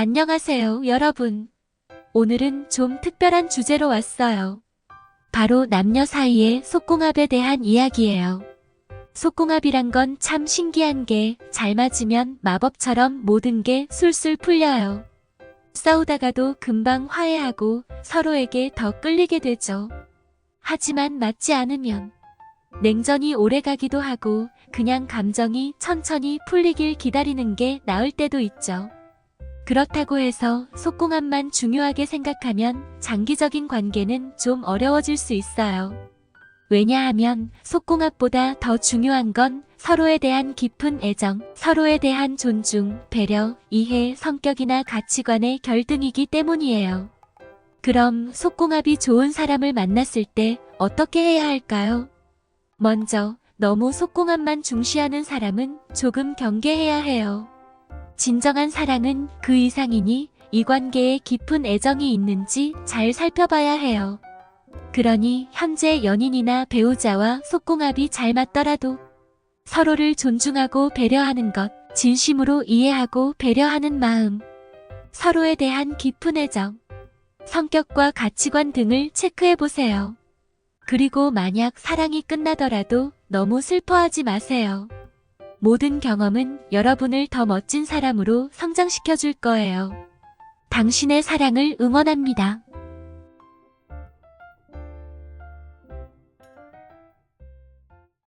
안녕하세요, 여러분. 오늘은 좀 특별한 주제로 왔어요. 바로 남녀 사이의 속궁합에 대한 이야기예요. 속궁합이란 건 참 신기한 게 잘 맞으면 마법처럼 모든 게 술술 풀려요. 싸우다가도 금방 화해하고 서로에게 더 끌리게 되죠. 하지만 맞지 않으면 냉전이 오래 가기도 하고 그냥 감정이 천천히 풀리길 기다리는 게 나을 때도 있죠. 그렇다고 해서 속궁합만 중요하게 생각하면 장기적인 관계는 좀 어려워질 수 있어요. 왜냐하면 속궁합보다 더 중요한 건 서로에 대한 깊은 애정, 서로에 대한 존중, 배려, 이해, 성격이나 가치관의 결등이기 때문이에요. 그럼 속궁합이 좋은 사람을 만났을 때 어떻게 해야 할까요? 먼저 너무 속궁합만 중시하는 사람은 조금 경계해야 해요. 진정한 사랑은 그 이상이니 이 관계에 깊은 애정이 있는지 잘 살펴봐야 해요. 그러니 현재 연인이나 배우자와 속궁합이 잘 맞더라도 서로를 존중하고 배려하는 것, 진심으로 이해하고 배려하는 마음, 서로에 대한 깊은 애정, 성격과 가치관 등을 체크해 보세요. 그리고 만약 사랑이 끝나더라도 너무 슬퍼하지 마세요. 모든 경험은 여러분을 더 멋진 사람으로 성장시켜 줄 거예요. 당신의 사랑을 응원합니다.